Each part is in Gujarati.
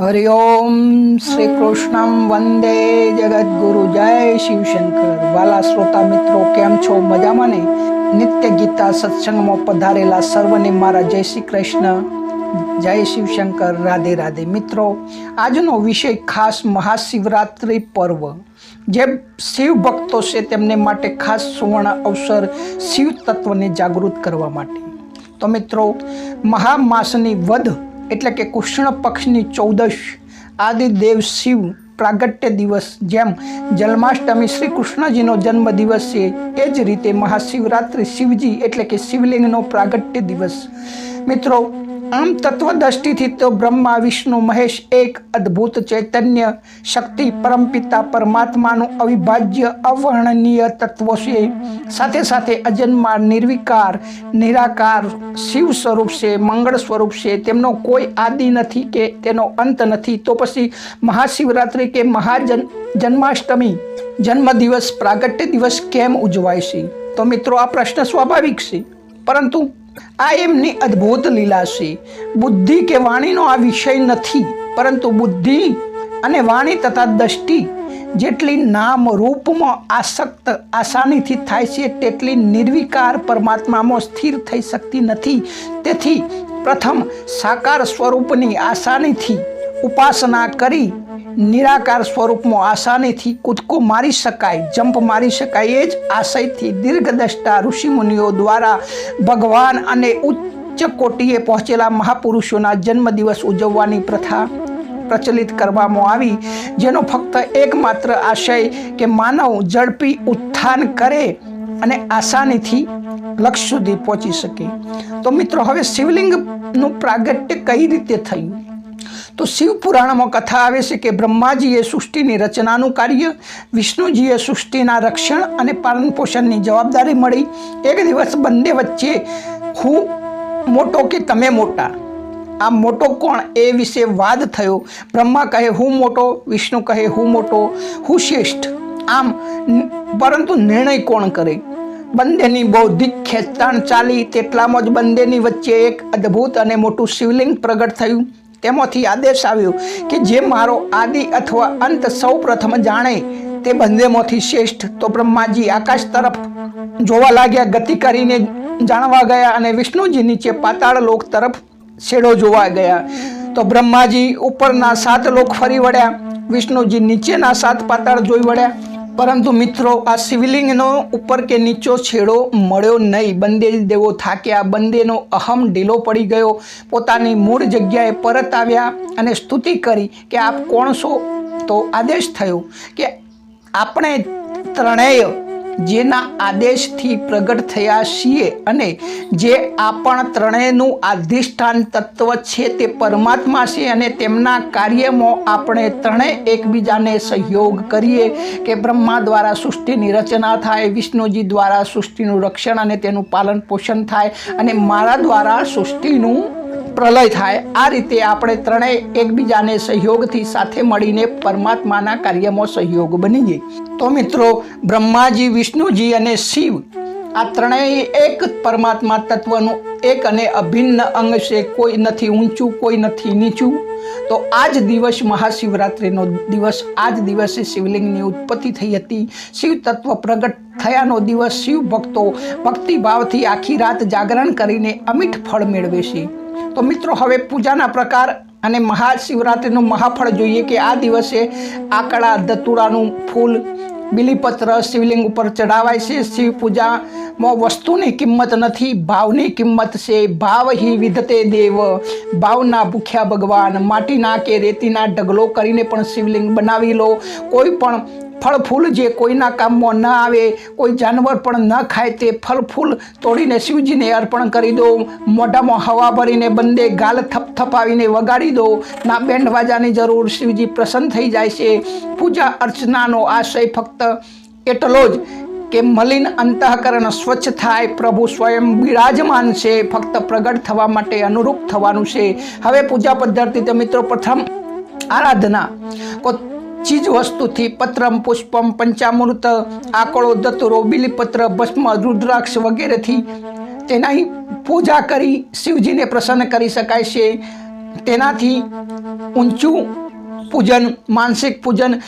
હરિ ઓમ શ્રી કૃષ્ણમ વંદે જગદગુરુ જય શિવશંકર વાલા શ્રોતા મિત્રો કેમ છો મજામાં ને નિત્ય ગીતા સત્સંગમાં પધારેલા સર્વને મારા જય શ્રી કૃષ્ણ જય શિવશંકર રાધે રાધે મિત્રો આજનો વિષય ખાસ મહાશિવરાત્રિ પર્વ। જે શિવ ભક્તો છે, તેમને માટે ખાસ સુવર્ણ અવસર શિવ તત્વને જાગૃત કરવા માટે. તો મિત્રો, મહામાસની વધ એટલે કે કૃષ્ણ પક્ષની ચૌદશ આદિદેવ શિવ પ્રાગટ્ય દિવસ, જેમ જન્માષ્ટમી શ્રી કૃષ્ણજીનો જન્મ દિવસ છે, એ જ રીતે મહાશિવરાત્રિ શિવજી એટલે કે શિવલિંગનો પ્રાગટ્ય દિવસ. મિત્રો આમ તત્વદ્રષ્ટિથી તો બ્રહ્મા, વિષ્ણુ, મહેશ એક અદ્ભુત ચૈતન્ય શક્તિ પરમપિતા પરમાત્માનું અવિભાજ્ય અવર્ણનીય તત્વ છે. સાથે સાથે અજન્મા નિર્વિકાર, નિરાકાર શિવ સ્વરૂપ છે, મંગળ સ્વરૂપ છે. તેમનો કોઈ આદિ નથી કે તેનો અંત નથી. તો પછી મહાશિવરાત્રિ કે મહાજન, જન્માષ્ટમી, જન્મદિવસ, પ્રાગટ્ય દિવસ કેમ ઉજવાય છે? તો મિત્રો, આ પ્રશ્ન સ્વાભાવિક છે. પરંતુ આ એમની અદ્ભુત લીલા છે. બુદ્ધિ કે વાણીનો આ વિષય નથી, પરંતુ બુદ્ધિ અને વાણી તથા દ્રષ્ટિ જેટલી નામ રૂપમાં આસક્ત, આસાનીથી થાય છે, તેટલી નિર્વિકાર પરમાત્મામાં સ્થિર થઈ શકતી નથી. તેથી પ્રથમ સાકાર સ્વરૂપની આસાનીથી ઉપાસના કરી નિરાકાર સ્વરૂપમાં આસાનીથી કૂદકો મારી શકાય, જંપ મારી શકાય એ જ આશયથી દીર્ઘદ્રષ્ટા ઋષિમુનિઓ દ્વારા ભગવાન અને ઉચ્ચ કોટીએ પહોંચેલા મહાપુરુષોના જન્મદિવસ ઉજવવાની પ્રથા પ્રચલિત કરવામાં આવી, જેનો ફક્ત એકમાત્ર આશય કે માનવ ઝડપી ઉત્થાન કરે અને આસાનીથી લક્ષ્ય સુધી પહોંચી શકે. તો મિત્રો, હવે શિવલિંગનું પ્રાગટ્ય કઈ રીતે થયું? તો શિવ પુરાણમાં કથા આવે છે કે બ્રહ્માજીએ સૃષ્ટિની રચનાનું કાર્ય, વિષ્ણુજીએ સૃષ્ટિના રક્ષણ અને પાલન પોષણની જવાબદારી મળી. એક દિવસ બંને વચ્ચે હું મોટો કે તમે મોટા? આ મોટો કોણ? એ વિશે વાદ થયો. બ્રહ્મા કહે, હું મોટો. વિષ્ણુ કહે, હું મોટો. હું શ્રેષ્ઠ. આમ, પરંતુ નિર્ણય કોણ કરે? બંનેની બૌદ્ધિક ખેંચતાણ ચાલી. તેટલામાં જ બંનેની વચ્ચે એક અદ્ભુત અને મોટું શિવલિંગ પ્રગટ થયું. તેમાંથી આદેશ આવ્યો કે જે મારો આદિ અથવા અંત સૌ પ્રથમ જાણે તે બંનેમાંથી શ્રેષ્ઠ. તો બ્રહ્માજી આકાશ તરફ જોવા લાગ્યા, ગતિ કરીને જાણવા ગયા અને વિષ્ણુજી નીચે પાતાળ લોક તરફ છેડો જોવા ગયા. તો બ્રહ્માજી ઉપરના સાત લોક ફરી વળ્યા. વિષ્ણુજી નીચેના સાત પાતાળ જોઈ વળ્યા. પરંતુ મિત્રો, આ શિવલિંગનો ઉપર કે નીચો છેડો મળ્યો નહીં. બંદે દેવો થાક્યા. બંદેનો અહમ ઢીલો પડી ગયો. પોતાની મૂળ જગ્યાએ પરત આવ્યા અને સ્તુતિ કરી કે આપ કોણ છો? તો આદેશ થયો કે આપણે ત્રણેય જેના આદેશથી પ્રગટ થયા છીએ અને જે આપણ ત્રણેયનું આધિષ્ઠાન તત્વ છે તે પરમાત્મા છે અને તેમના કાર્યમાં આપણે ત્રણેય એકબીજાને સહયોગ કરીએ કે બ્રહ્મા દ્વારા સૃષ્ટિની રચના થાય, વિષ્ણુજી દ્વારા સૃષ્ટિનું રક્ષણ અને તેનું પાલન પોષણ થાય અને મારા દ્વારા સૃષ્ટિનું પ્રલય થાય, આ રીતે આપણે ત્રણેય એકબીજાને સહયોગથી સાથે મળીને પરમાત્માના કાર્યમાં સહયોગ બની જાય. તો મિત્રો, બ્રહ્માજી, વિષ્ણુજી અને શિવ આ ત્રણેય એક પરમાત્મા તત્વનું એક અને અભિન્ન અંગ છે, કોઈ નથી ઊંચું, કોઈ નથી નીચું. તો આ જ દિવસ મહાશિવરાત્રિનો દિવસ આ જ દિવસે શિવલિંગની ઉત્પત્તિ થઈ હતી. શિવ તત્વ પ્રગટ થયાનો દિવસ, શિવ ભક્તો ભક્તિભાવથી આખી રાત જાગરણ કરીને અમિટ ફળ મેળવે છે. તો મિત્રો, હવે પૂજાના પ્રકાર અને મહાશિવરાત્રિનું મહાફળ જોઈએ કે આ દિવસે આકડા ધતુરાનું ફૂલ બિલીપત્ર શિવલિંગ ઉપર ચડાવાય છે. શિવ પૂજામાં વસ્તુની કિંમત નથી, ભાવની કિંમત છે. ભાવ હિ વિધતે દેવ, ભાવના ભૂખ્યા ભગવાન, માટીના કે રેતીના ઢગલો કરીને પણ શિવલિંગ બનાવી લો. કોઈ પણ ફળ ફૂલ જે કોઈના કામમાં ન આવે, કોઈ જાનવર પણ ન ખાય તે ફળ ફૂલ તોડીને શિવજીને અર્પણ કરી દો. મોઢામાં હવા ભરીને બંને ગાલ થપથપાવીને વગાડી દો. ના બેન્ડ વાજાની જરૂર શિવજી પ્રસન્ન થઈ જાય છે. પૂજા અર્ચનાનો આશય ફક્ત એટલો જ કે મલિન અંતઃકરણ સ્વચ્છ થાય. પ્રભુ સ્વયં બિરાજમાન છે, ફક્ત પ્રગટ થવા માટે અનુરૂપ થવાનું છે. હવે પૂજા પદ્ધતિ તો મિત્રો પ્રથમ આરાધના. ચીજ વસ્તુથી પત્રમ, પુષ્પમ, પંચામૃત, આકળો, દતુરો, બિલીપત્ર, ભસ્મ, રુદ્રાક્ષ વગેરેથી તેનાની પૂજા કરી શિવજીને પ્રસન્ન કરી શકાય છે. તેનાથી ઊંચું પૂજન, માનસિક પૂજન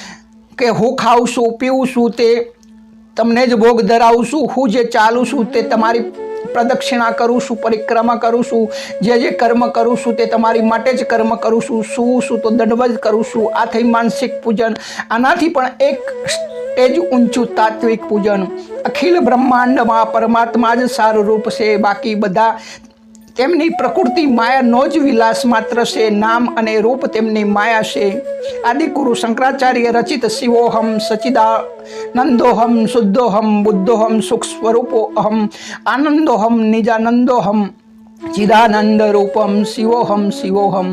કે હું ખાઉં છું, પીવું છું તે તમને જ ભોગ ધરાવું છું, હું જે ચાલું છું તે તમારી પ્રદક્ષિણા કરું છું, પરિક્રમા કરું છું, જે જે કર્મ કરું છું તે તમારી માટે જ કર્મ કરું છું, શું શું તો દંડવત કરું છું, આ થઈ માનસિક પૂજન. આનાથી પણ એક સ્ટેજ ઊંચું તાત્વિક પૂજન. અખિલ બ્રહ્માંડમાં પરમાત્મા જ સારું રૂપ છે, બાકી બધા તેમની પ્રકૃતિ માયાનો જ વિલાસ માત્ર છે. નામ અને રૂપ તેમની માયા છે. આદિગુરુ શંકરાચાર્ય રચિત શિવોહમ સચિદા નંદોહમ શુદ્ધોહમ બુદ્ધોહમ સુખ સ્વરૂપો અહમ આનંદોહમ નિજાનંદોહમ ચિદાનંદ રૂપમ શિવોહમ શિવોહમ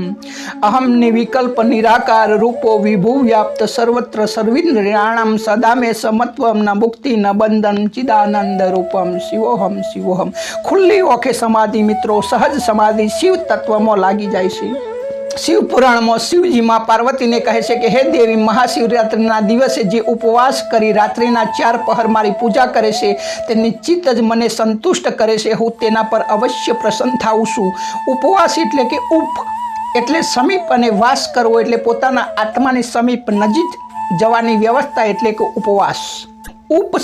અહમ નિવિકલ્પ નિરાકાર રૂપો વિભુ વ્યાપ્ત સર્વત્ર સર્વિન્દ્રિયાણમ સદા મે સમત્વમ ન મુક્તિ ન બંધન ચિદાનંદ રૂપમ શિવોહમ શિવોહમ ખુલ્લી ઓખે સમાધિ મિત્રો સહજ સમાધિ શિવ તત્વમાં લાગી જાય છે શિવ પુરાણમાં શિવજીમાં પાર્વતીને કહે છે કે, હે દેવી, મહાશિવરાત્રિના દિવસે જે ઉપવાસ કરી રાત્રિના ચાર પહર મારી પૂજા કરે છે, તે નિશ્ચિત જ મને સંતુષ્ટ કરે છે. હું તેના પર અવશ્ય પ્રસન્ન થાઉં છું. ઉપવાસ એટલે કે ઉપ, એટલે સમીપ અને વાસ કરવો, એટલે પોતાના આત્માની સમીપ નજીક જવાની વ્યવસ્થા એટલે કે ઉપવાસ. ઉપ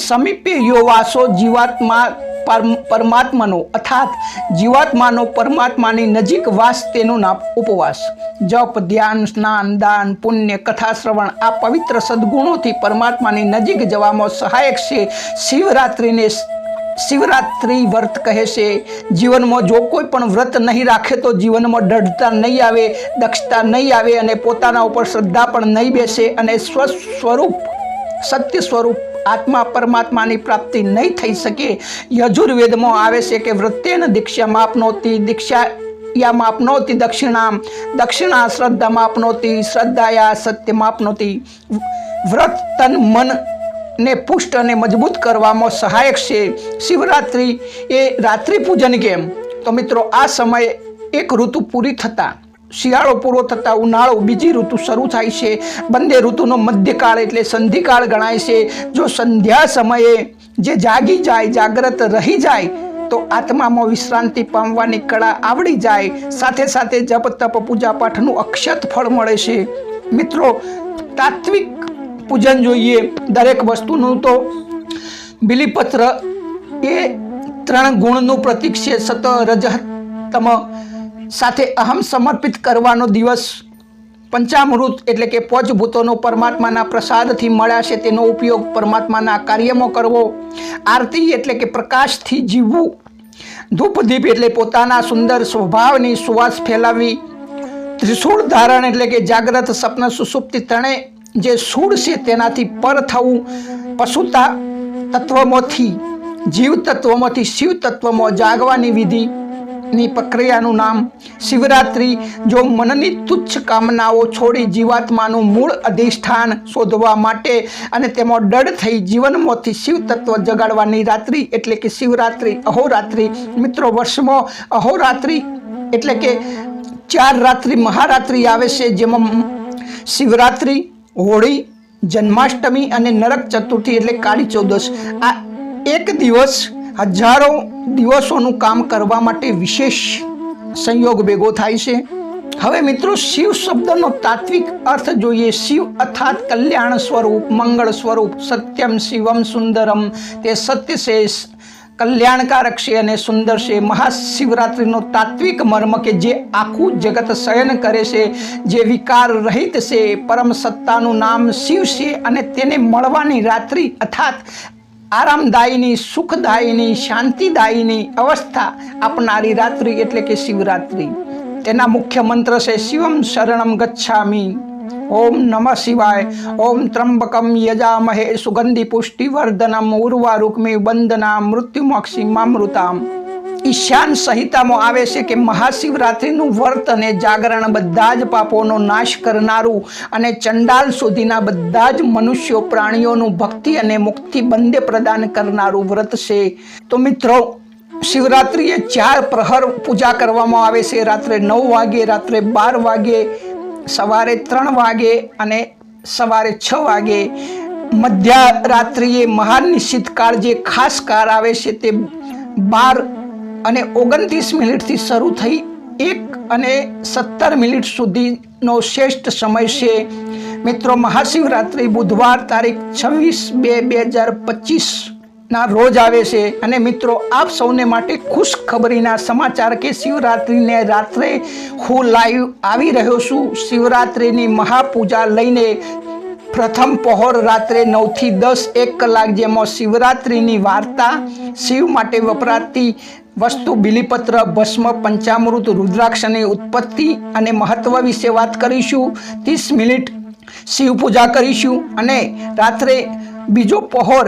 યોવાસો જીવાત્મા પરમ- પરમાત્માનો, અર્થાત જીવાત્માનો પરમાત્માની નજીક વાસ તેનું નામ ઉપવાસ. જપ, ધ્યાન, સ્નાન, દાન, પુણ્ય, કથા, શ્રવણ, આ પવિત્ર સદગુણોથી પરમાત્માની નજીક જવામાં સહાયક છે. શિવરાત્રિને શિવરાત્રિ વ્રત કહે છે. જીવનમાં જો કોઈ પણ વ્રત નહીં રાખે તો જીવનમાં દૃઢતા નહીં આવે, દક્ષતા નહીં આવે અને પોતાના ઉપર શ્રદ્ધા પણ નહીં બેસે અને સ્વ સ્વરૂપ સત્ય સ્વરૂપ આત્મા પરમાત્માની પ્રાપ્તિ નહીં થઈ શકે. યજુર્વેદમાં આવે છે કે વૃત્તેન દીક્ષા માપનોતી દીક્ષા યા માપનોતી દક્ષિણામ. દક્ષિણા શ્રદ્ધા માપનોતી શ્રદ્ધાયા સત્ય માપનોતી વ્રત તન મન ને પુષ્ટ અને મજબૂત કરવામાં સહાયક છે. શિવરાત્રિ એ રાત્રિ પૂજન કેમ? તો મિત્રો, આ સમયે એક ઋતુ પૂરી થતાં શિયાળો પૂરો થતાં ઉનાળો બીજી ઋતુ શરૂ થાય છે. બંને ઋતુનો મધ્યકાળ એટલે સંધિકાળ ગણાય છે. જો સંધ્યા સમયે જે જાગી જાય, જાગ્રત રહી જાય, તો આત્મામાં વિશ્રાંતિ પામવાની કળા આવડી જાય. સાથે સાથે જપ, તપ, પૂજા પાઠનું અક્ષત ફળ મળે છે. મિત્રો, તાત્વિક પૂજન જોઈએ દરેક વસ્તુનું તો. બિલીપત્ર એ ત્રણ ગુણનું પ્રતીક છે. સત, રજ તમ. સાથે અહમ સમર્પિત કરવાનો દિવસ પંચામૃત એટલે કે પંચભૂતોનો પરમાત્માના પ્રસાદથી મળ્યા તેનો ઉપયોગ પરમાત્માના કાર્યમાં કરવો, આરતી એટલે કે પ્રકાશથી જીવવું, ધૂપદીપ એટલે પોતાના સુંદર સ્વભાવની સુવાસ ફેલાવી ત્રિશૂળ ધારણ એટલે કે જાગ્રત સપન સુસુપ્તિ ત્રણે, જે સૂળ છે તેનાથી પર થવું પશુતા તત્વમાંથી, જીવ તત્વમાંથી શિવ તત્વમાં જાગવાની વિધિ ની પ્રક્રિયાનું નામ શિવરાત્રિ, જો મનની તુચ્છ કામનાઓ છોડી જીવાત્માનું મૂળ અધિષ્ઠાન શોધવા માટે અને તેમાં દઢ થઈ જીવનમાંથી શિવ તત્વ જગાડવાની રાત્રિ એટલે કે શિવરાત્રિ, અહોરાત્રિ. મિત્રો, વર્ષમાં અહોરાત્રિ એટલે કે ચાર રાત્રિ મહારાત્રિ આવે છે, જેમાં શિવરાત્રિ, હોળી, જન્માષ્ટમી અને નરક ચતુર્થી એટલે કાળી ચૌદશ. આ એક દિવસ હજારો દિવસોનું કામ કરવા માટે વિશેષ સંયોગ ભેગો થાય છે. હવે મિત્રો, શિવ શબ્દનો તાત્વિક અર્થ જોઈએ. શિવ અર્થાત કલ્યાણ સ્વરૂપ, મંગળ સ્વરૂપ, સત્યમ શિવમ સુંદરમ. તે સત્ય છે, કલ્યાણકારક છે અને સુંદર છે. મહાશિવરાત્રિનો તાત્વિક મર્મ કે જે આખું જગત શયન કરે છે, જે વિકાર રહિત છે. પરમ સત્તાનું નામ શિવ છે અને તેને મળવાની રાત્રિ અર્થાત આરામદાયીની, સુખદાયીની, શાંતિદાયીની અવસ્થા આપનારી રાત્રિ એટલે કે શિવરાત્રિ. તેના મુખ્ય મંત્ર છે, શિવમ શરણમ ગચ્છામી ઓમ નમ શિવાય. ઓમ ત્રંબકમ યજામહે. સુગંધિ પુષ્ટિવર્ધનમ. ઉર્વારુક્મી વંદના મૃત્યુમક્ષી મામૃતામ. ઈશાન સંહિતામાં આવે છે કે મહાશિવરાત્રિનું વ્રત અને જાગરણ બધા જ પાપોનો નાશ કરનારું અને ચંડાલ સુધીના બધા જ મનુષ્યો પ્રાણીઓનું ભક્તિ અને મુક્તિ બંને પ્રદાન કરનારું વ્રત છે. તો મિત્રો, શિવરાત્રિએ ચાર પ્રહર પૂજા કરવામાં આવે છે. રાત્રે નવ વાગે, રાત્રે બાર વાગે, સવારે ત્રણ વાગે અને સવારે છ વાગે. મધ્યરાત્રિએ મહાન નિશ્ચિત કાળ જે ખાસ કાર આવે છે તે બાર અને ઓગણત્રીસ મિનિટથી શરૂ થઈ એક અને સત્તર મિનિટ સુધીનો શ્રેષ્ઠ સમય છે. મિત્રો, મહાશિવરાત્રિ બુધવાર તારીખ છવ્વીસ બે બે હજાર પચીસ ના રોજ આવે છે. અને મિત્રો, આપ સૌને માટે ખુશ ખબરીના સમાચાર કે શિવરાત્રિને રાત્રે હું લાઈવ આવી રહ્યો છું. શિવરાત્રિની મહાપૂજા લઈને પ્રથમ પહોર રાત્રે નવથી દસ એક કલાક જેમાં શિવરાત્રિની વાર્તા શિવ માટે વપરાતી વસ્તુ બિલીપત્ર, ભસ્મ, પંચામૃત, રુદ્રાક્ષની ઉત્પત્તિ અને મહત્વ વિશે વાત કરીશું. ત્રીસ મિનિટ શિવ પૂજા કરીશું અને રાત્રે બીજો પહોર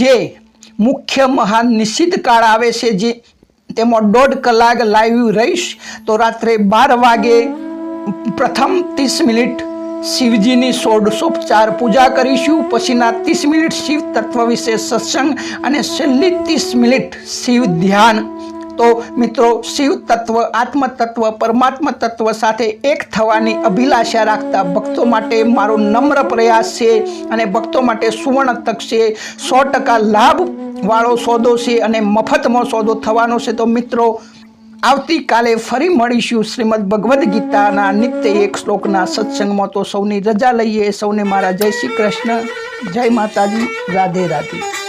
જે મુખ્ય મહાન નિશ્ચિત કાળ આવે છે જે તેમાં દોઢ કલાક લાઈવ રહીશ, તો રાત્રે બાર વાગે પ્રથમ ત્રીસ મિનિટ શિવજીની ષોડશોપચાર પૂજા કરીશું. પછીના ત્રીસ મિનિટ શિવ તત્વ વિશે સત્સંગ અને છેલ્લી ત્રીસ મિનિટ શિવ ધ્યાન. તો મિત્રો, શિવ તત્વ, આત્મ તત્વ, પરમાત્મા તત્વ સાથે એક થવાની અભિલાષા રાખતા ભક્તો માટે મારો નમ્ર પ્રયાસ છે અને ભક્તો માટે સુવર્ણ તક છે. સો ટકા લાભવાળો સોદો છે અને મફતમાં સોદો થવાનો છે. તો મિત્રો આવતીકાલે ફરી મળીશું શ્રીમદ ભગવદ્ ગીતાના નિત્ય એક શ્લોકના સત્સંગમાં. તો સૌની રજા લઈએ. સૌને મારા જય શ્રી કૃષ્ણ. જય માતાજી. રાધે રાધે.